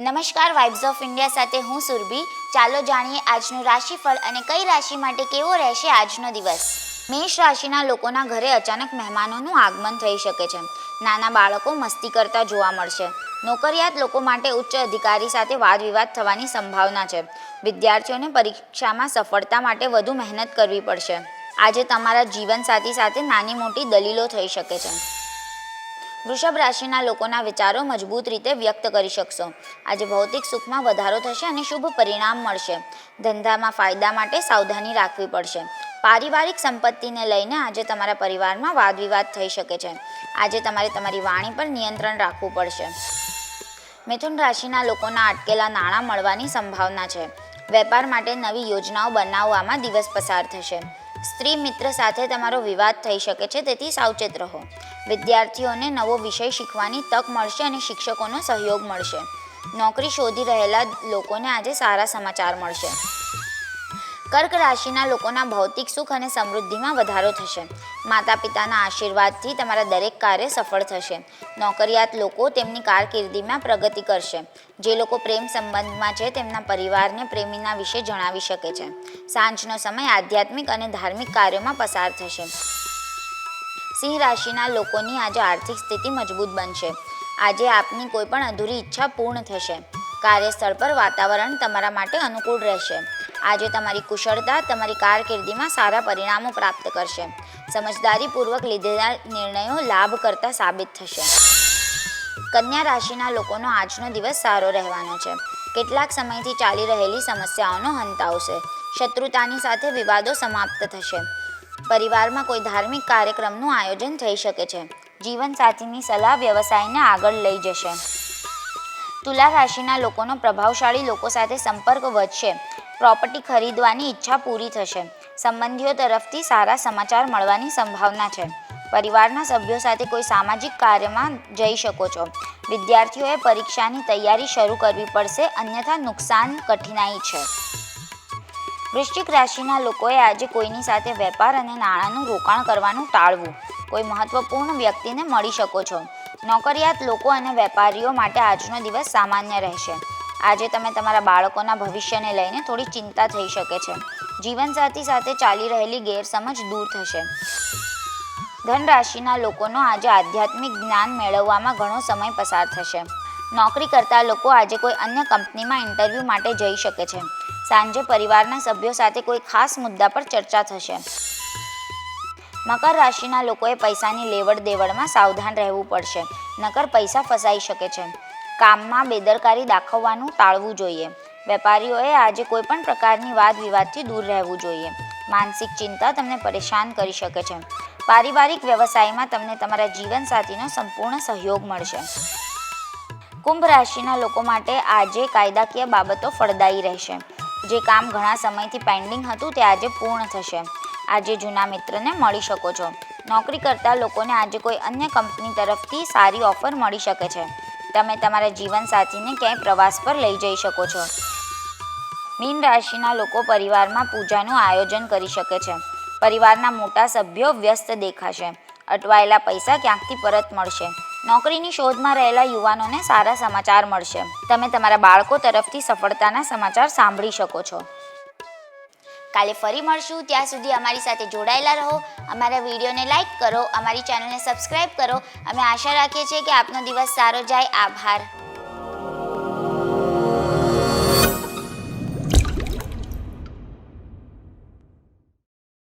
નમસ્કાર vibes of India સાથે હું સુરભી. ચાલો જાણીએ આજનું રાશિફળ અને કઈ રાશિ માટે કેવો રહેશે આજનો દિવસ. મેષ રાશિના લોકોના ઘરે અચાનક મહેમાનોનું આગમન થઈ શકે છે. નાના બાળકો મસ્તી કરતા જોવા મળશે. નોકરિયાત લોકો માટે ઉચ્ચ અધિકારી સાથે વાદ વિવાદ થવાની સંભાવના છે. વિદ્યાર્થીઓને પરીક્ષામાં સફળતા માટે વધુ મહેનત કરવી પડશે. આજે તમારા જીવનસાથી સાથે નાની મોટી દલીલો થઈ શકે છે. વૃષભ રાશિના લોકોના વિચારો મજબૂત રીતે વ્યક્ત કરી શકશો. આજે ભૌતિક સુખમાં વધારો થશે અને શુભ પરિણામ મળશે. ધંધામાં ફાયદા માટે સાવધાની રાખવી પડશે. પારિવારિક સંપત્તિને લઈને આજે તમારા પરિવારમાં વાદવિવાદ થઈ શકે છે. આજે તમારે તમારી વાણી પર નિયંત્રણ રાખવું પડશે. મિથુન રાશિના લોકોના અટકેલા નાણાં મળવાની સંભાવના છે. વેપાર માટે નવી યોજનાઓ બનાવવામાં દિવસ પસાર થશે. સ્ત્રી મિત્ર સાથે તમારો વિવાદ થઈ શકે છે, તેથી સાવચેત રહો. વિદ્યાર્થીઓને નવો વિષય શીખવાની તક મળશે અને શિક્ષકોનો સહયોગ મળશે. નોકરી શોધી રહેલા લોકોને આજે સારા સમાચાર મળશે. કર્ક રાશિના લોકોના ભૌતિક સુખ અને સમૃદ્ધિમાં વધારો થશે. માતા પિતાના આશીર્વાદથી તમારા દરેક કાર્ય સફળ થશે. નોકરિયાત લોકો તેમની કારકિર્દીમાં પ્રગતિ કરશે. જે લોકો પ્રેમ સંબંધમાં છે તેમના પરિવારને પ્રેમીના વિશે જણાવી શકે છે. સાંજનો સમય આધ્યાત્મિક અને ધાર્મિક કાર્યોમાં પસાર થશે. સિંહ રાશિના લોકોની આજે આર્થિક સ્થિતિ મજબૂત બનશે. આજે આપની કોઈ પણ અધૂરી ઈચ્છા પૂર્ણ થશે. કાર્યસ્થળ પર વાતાવરણ તમારા માટે અનુકૂળ રહેશે. આજે તમારી કુશળતા તમારી કારકિર્દીમાં સારા પરિણામો પ્રાપ્ત કરશે. સમજદારીપૂર્વક લીધેલા નિર્ણયો લાભ કરતા સાબિત થશે. કન્યા રાશિના લોકોનો આજનો દિવસ સારો રહેવાનો છે. કેટલાક સમયથી ચાલી રહેલી સમસ્યાઓનો અંત આવશે. શત્રુતાની સાથે વિવાદો સમાપ્ત થશે. પરિવારમાં કોઈ ધાર્મિક કાર્યક્રમનું આયોજન થઈ શકે છે. જીવનસાથીની સલાહ વ્યવસાયને આગળ લઈ જશે. તુલા રાશિના લોકોનો પ્રભાવશાળી લોકો સાથે સંપર્ક વધશે. પ્રોપર્ટી ખરીદવાની ઈચ્છા પૂરી થશે. સંબંધીઓ તરફથી સારા સમાચાર મળવાની સંભાવના છે. પરિવારના સભ્યો સાથે કોઈ સામાજિક કાર્યમાં જઈ શકો છો. વિદ્યાર્થીઓએ પરીક્ષાની તૈયારી શરૂ કરવી પડશે, અન્યથા નુકસાન, કઠિનાઈ છે. વૃશ્ચિક રાશિના લોકોએ આજે કોઈની સાથે વેપાર અને નાણાંનું રોકાણ કરવાનું ટાળવું. કોઈ મહત્વપૂર્ણ વ્યક્તિને મળી શકો છો. નોકરિયાત લોકો અને વેપારીઓ માટે આજનો દિવસ સામાન્ય રહેશે. આજે તમે તમારા બાળકોના ભવિષ્યને લઈને થોડી ચિંતા થઈ શકે છે. જીવનસાથી સાથે ચાલી રહેલી ગેરસમજ દૂર થશે. ધન રાશિના લોકોનો આજે આધ્યાત્મિક જ્ઞાન મેળવવામાં ઘણો સમય પસાર થશે. નોકરી કરતા લોકો આજે કોઈ અન્ય કંપનીમાં ઇન્ટરવ્યૂ માટે જઈ શકે છે. સાંજે પરિવારના સભ્યો સાથે કોઈ ખાસ મુદ્દા પર ચર્ચા થશે. મકર રાશિના લોકોએ પૈસાની લેવડ દેવડમાં સાવધાન રહેવું પડશે. નકર પૈસા ફસાઈ શકે છે. કામમાં બેદરકારી દાખવવાનું ટાળવું જોઈએ. વેપારીઓએ આજે કોઈ પણ પ્રકારની વાદ વિવાદથી દૂર રહેવું જોઈએ. માનસિક ચિંતા તમને પરેશાન કરી શકે છે. પારિવારિક વ્યવસાયમાં તમને તમારા જીવનસાથીનો સંપૂર્ણ સહયોગ મળશે. કુંભ રાશિના લોકો માટે આજે કાયદાકીય બાબતો ફળદાયી રહેશે. જે કામ ઘણા સમયથી પેન્ડિંગ હતું તે આજે પૂર્ણ થશે. આજે જૂના મિત્રને મળી શકો છો. નોકરી કરતા લોકોને આજે કોઈ અન્ય કંપની તરફથી સારી ઓફર મળી શકે છે. તમે તમારા જીવનસાથીને ક્યાંય પ્રવાસ પર લઈ જઈ શકો છો. મીન રાશિના લોકો પરિવારમાં પૂજાનું આયોજન કરી શકે છે. પરિવારના મોટા સભ્યો વ્યસ્ત દેખાશે. અટવાયેલા પૈસા ક્યાંકથી પરત મળશે? નોકરીની શોધમાં રહેલા યુવાનોને સારા સમાચાર મળશે. તમે તમારા બાળકો તરફથી સફળતાના સમાચાર સાંભળી શકો છો. કાલે ફરી મળશું. ત્યાં સુધી અમારી સાથે જોડાયેલા રહો. અમારા વિડીયોને લાઈક કરો. અમારી ચેનલને સબસ્ક્રાઈબ કરો. અમે આશા રાખીએ છીએ કે આપનો દિવસ સારો જાય. આભાર.